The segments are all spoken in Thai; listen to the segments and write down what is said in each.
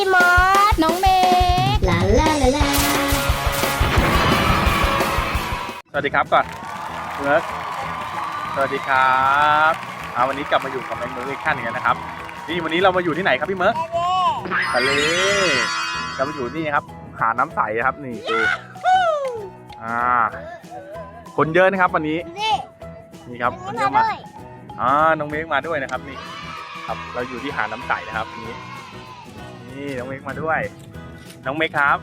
พี่มอสน้องเมย์ลาลาลาลาสวัสดีครับก่อนเมิร์กสวัสดีครับอ่าวันนี้กลับมาอยู่กับแมงเมิร์กอีกขั้นหนึงแล้วนะครับ นี่วันนี้เรามาอยู่ที่ไหนครับพี่เมิร์กทะเลเรามาอยู่นี่ครับหาดน้ำใสครับนี่ดูอ่า คนเยอะนะครับวันนี้นี่นี่ครับคนเยมาอะด้มาวยอ่า น้องเมฆมาด้วยนะครับนี่ ครับ เราอยู่ที่หาดน้ำใสนะครับนี่ นี่น้องเมฆมาด้วย น้องเมฆครับ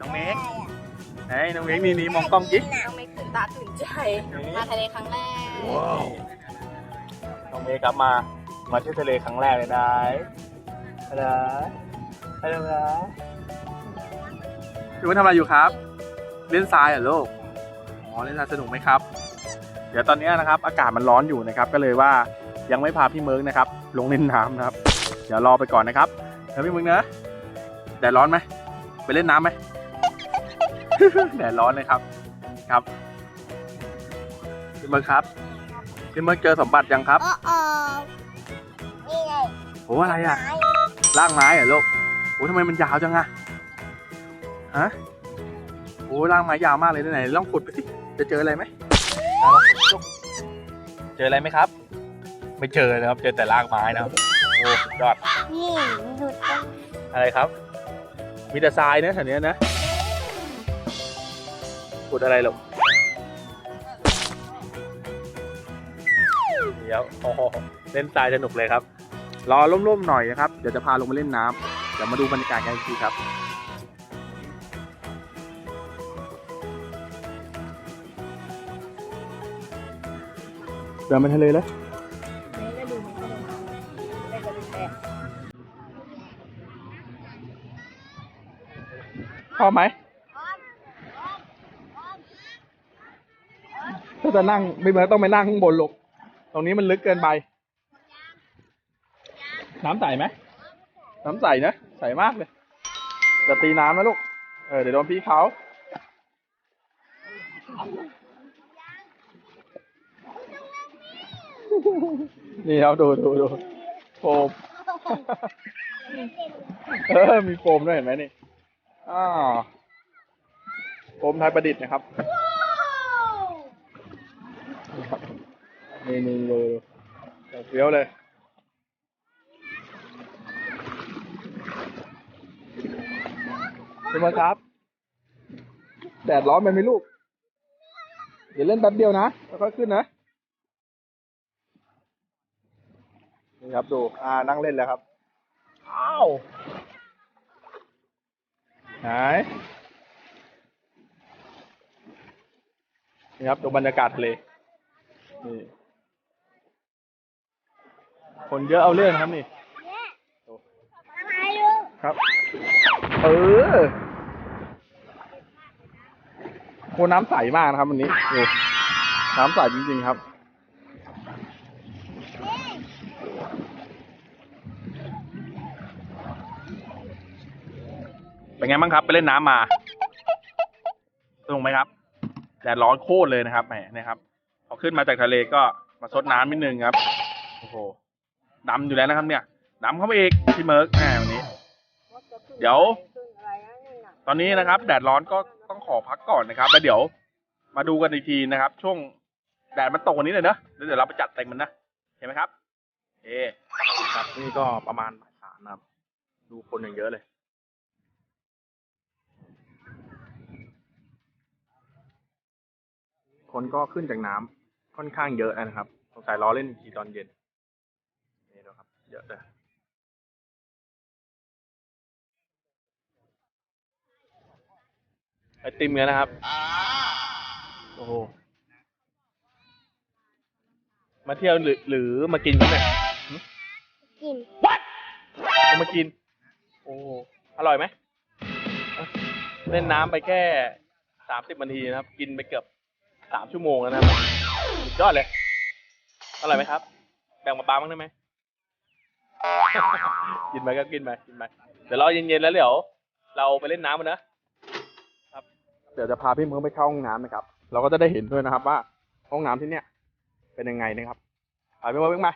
น้องเมฆไหนน้องเมฆนี่นี่มองกล้องจิ๊น้องเมย์ตื่นตาตื่นใจ มาทะเลครั้งแรกน้องเมย์ครับมา มาเที่ยวทะเลครั้งแรกเลยนะฮัลโหลฮัลโหลครับพี่วุ้นทำอะไรอยู่ครับ เล่นทรายเหรอลูกอ๋อเล่นทรายสนุกไหมครับ เดี๋ยวตอนนี้นะครับ อากาศมันร้อนอยู่นะครับ ก็เลยว่ายังไม่พาพี่เมิร์กนะครับ ลงเล่นน้ำนะครับ เดี๋ยวรอไปก่อนนะครับ เดี๋ยวพี่เมิร์กนะแดดร้อนไหมไปเล่นน้ำไหมแดดร้อนเลยครับ ครับพี่เมิร์กครับพี่เมิร์กเจอสมบัติยังครับโอ้โอ้นี่ไงโอ้อะไรอะไม้รากไม้เหรอลูกโอ้ทำไมมันยาวจังอะฮะโอ้รากไม้ยาวมากเลยไหนๆลองขุดไปสิจะเจออะไรไหมอะลองขุดสิลูกเจออะไรไหมครับ ไม่เจอนะครับ เจอแต่รากไม้นะครับโอ้สุดยอด นี่ดูต้นอะไรครับ มีแต่ทรายนะแถวเนี้ยนะขุดอะไรลูกเดี๋ยวโอ้โหเล่นทรายสนุกเลยครับ รอร่มๆหน่อยนะครับ เดี๋ยวจะพาลงมาเล่นน้ำเดี๋ยวมาดูบรรยากาศกันอีกทีครับ เดินไปทะเลเลย พอไหมถ้าจะนั่งไม่เหมือนต้องไปนั่งข้างบนลูกตรงนี้มันลึกเกินไป น้ำใสไหม น้ำใสนะ ใสมากเลย จะตีน้ำนะลูก เออ เดี๋ยวโดนพี่เขานี่ครับดูดูดูโฟมเออ มีโฟมด้วยเห็นไหมนี่ อ่าโฟมไทยประดิษฐ์นะครับนี่นี่เลยเฟี้ยวเลยเป็นไงครับ แดดร้อนไปไหมลูก เดี๋ยวเล่นแป๊บเดียวนะ แล้วค่อยขึ้นนะ นี่ครับดู อ่านั่งเล่นแล้วครับ อ้าว ไหนนี่ครับดูบรรยากาศทะเลนี่คนเยอะเอาเรื่องนะครับนี่ครับ เออโคน้ำใสมากนะครับวันนี้โอ้น้ำใสจริงๆครับ เป็นไงบ้างครับ ไปเล่นน้ำมาสนุกไหมครับแดดร้อนโคตรเลยนะครับแหมนะครับพอขึ้นมาจากทะเลก็มาซดน้ำนิดนึงครับโอ้โหดำอยู่แล้วนะครับ เนี่ยดำเข้าไปอีกพี่เมิร์กแหมวันนี้ เดี๋ยว ตอนนี้นะครับ แดดร้อนก็ต้องขอพักก่อนนะครับแล้วเดี๋ยว มาดูกันอีกทีนะครับ ช่วงแดดมันตกวันนี้เลยเนอะแล้วเดี๋ยวเราไปจัดเต็มมันนะเห็นไหมครับ เอครับนี่ก็ประมาณบ่ายสามนะครับ ดูคนอย่างเยอะเลย คนก็ขึ้นจากน้ำค่อนข้างเยอะนะครับสงสัยล้อเล่นอีกทีตอนเย็นนี่นะครับ เยอะเลยไอติมกันนะครับ โอ้โห มาเที่ยวหรือหรือมากินกันเนี่ยกินเอามากิน โอ้โหอร่อยไหมอะเล่นน้ำไปแค่สามสิบนาทีนะครับ กินไปเกือบ สามชั่วโมงแล้วนะครับสุดยอดเลย อร่อยไหมครับ แบ่งมาปลาบ้างได้ไหม กินไปก็กินไปกินไปเดี๋ยวรอเย็นๆแล้วเดี๋ยว เราไปเล่นน้ำกันนะเดี๋ยวจะพาพี่เมืองไปเข้าห้องน้ำนะครับ เราก็จะได้เห็นด้วยนะครับว่า ห้องน้ำที่เนี่ยเป็นยังไงนะครับไปพี่เมืองวิ่งมา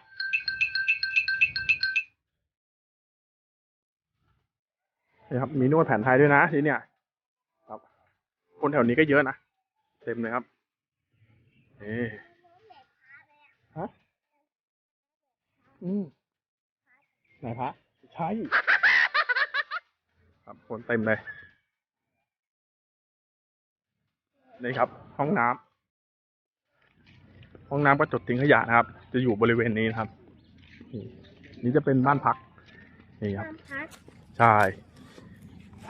นี่ครับมีนวดแผนไทยด้วยนะที่เนี่ย ครับ คนแถวนี้ก็เยอะนะ เต็มเลยครับ นี่ฮะอืมไหนพระใช่ครับคนเต็มเลย นี่ครับ ห้องน้ำห้องน้ำก็จดทิ้งขยะนะครับ จะอยู่บริเวณนี้นะครับ นี่นี่จะเป็นบ้านพัก นี่ครับพักใช่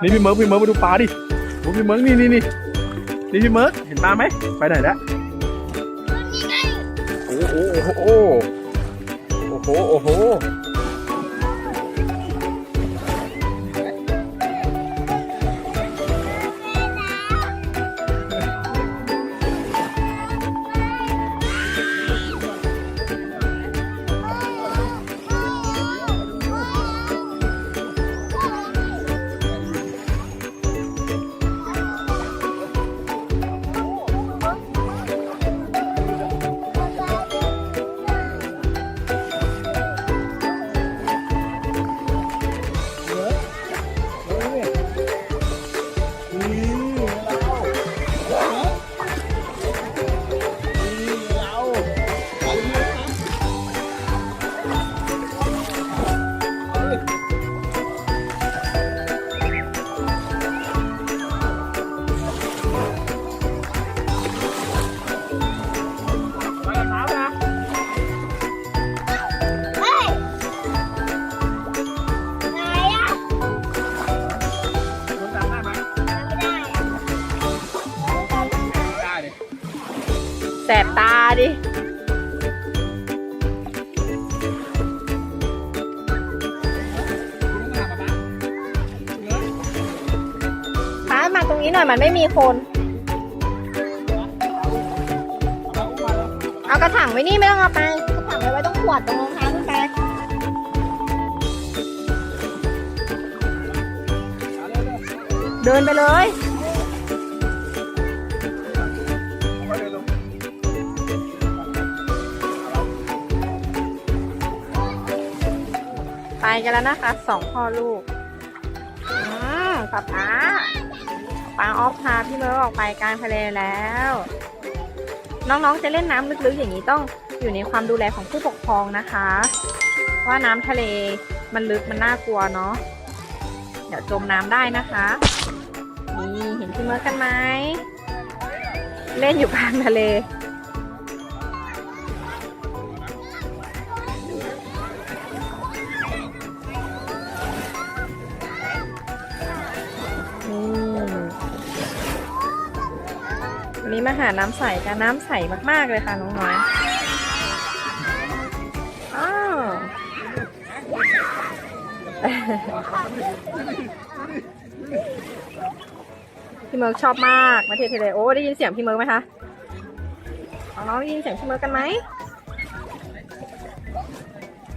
นี่พี่เมิร์กพี่เมิร์กมาดูปลาดิโอ้พี่เมิร์กนี่นี่นี่นี่พี่เมิร์กเห็นปลาไหม ไปไหนแล้วนี่ไง โอ้โห โอ้โห โอ้โห แสบตาดิ ป้ามาตรงนี้หน่อยมันไม่มีคน เอากระถางไว้นี่ไม่ต้องเอาไป กระถางไว้ไว้ต้องขวดตรงรองเท้าขึ้นไป เดินไปเลย ไปกันแล้วนะคะสองพ่อลูกอืมป๊าป๊าป๊าออฟพาพี่เมิร์ออกไปกลางทะเลแล้ว น้องๆจะเล่นน้ำลึกๆอย่างนี้ต้องอยู่ในความดูแลของผู้ปกครองนะคะ ว่าน้ำทะเลมันลึกมันน่ากลัวเนาะเดี๋ยวจมน้ำได้นะคะนี่เห็นพี่เมิร์กันไหมเล่นอยู่กลางทะเล มาหาน้ำใสกันน้ำใสมากๆเลยค่ะน้องน้อยอ้าวพี่เมิร์กชอบมากมาเทเทเลโอ้ได้ยินเสียงพี่เมิร์กไหมคะน้องได้ยินเสียงพี่เมิร์กกันไหม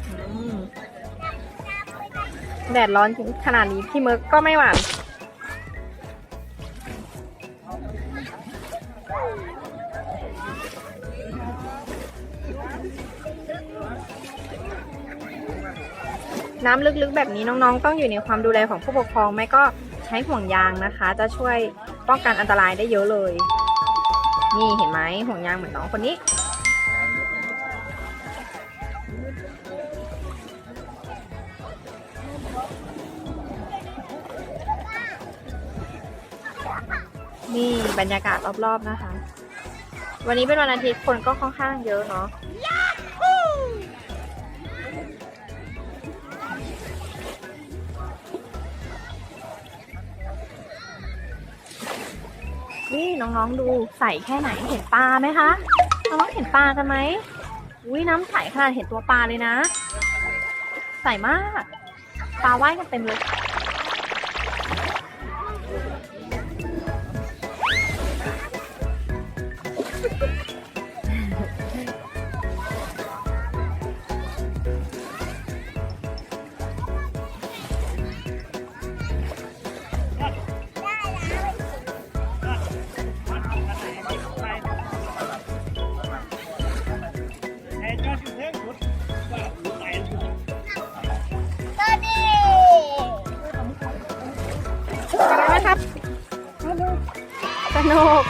อืมแดดร้อนขนาดนี้พี่เมิร์กก็ไม่หวั่น น้ำลึกๆ แบบนี้น้องๆ ต้องอยู่ในความดูแลของผู้ปกครองไม่ก็ใช้ห่วงยางนะคะ จะช่วยป้องกันอันตรายได้เยอะเลย นี่เห็นไหมห่วงยางเหมือนน้องคนนี้ นี่บรรยากาศรอบๆนะคะ วันนี้เป็นวันอาทิตย์คนก็ค่อนข้างเยอะเนาะ นี่น้องๆดูใส่แค่ไหนเห็นปลาไหมคะน้องๆเห็นปลากันไหมอุ้ยน้ำใสขนาดเห็นตัวปลาเลยนะ ใสมาก ปลาว่ายกันเต็มเลย ก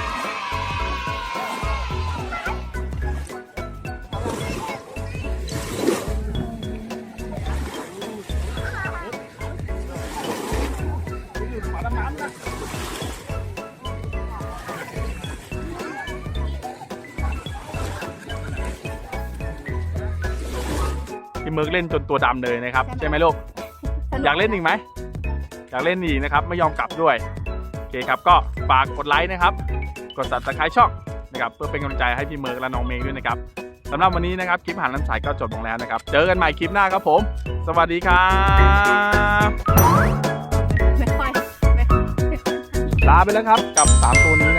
พี่เมิร์กเล่นจนตัวดำเลยนะครับ ใช่ไหมลูก อยากเล่นอีกไหม อยากเล่นอีกนะครับ ไม่ยอมกลับด้วยโอ เคครับก็ฝากกดไลค์นะครับ กด subscribe ช่องนะครับเพื่อเป็นกำลังใจให้พี่เมิร์กและน้องเมย์ด้วยนะครับสำหรับวันนี้นะครับคลิปอาหารน้ำใสก็จบลงแล้วนะครับ เจอกันใหม่คลิปหน้าครับผม สวัสดีครับไม่ค่อยลาไปแล้วครับกับ 3 ตัวนี้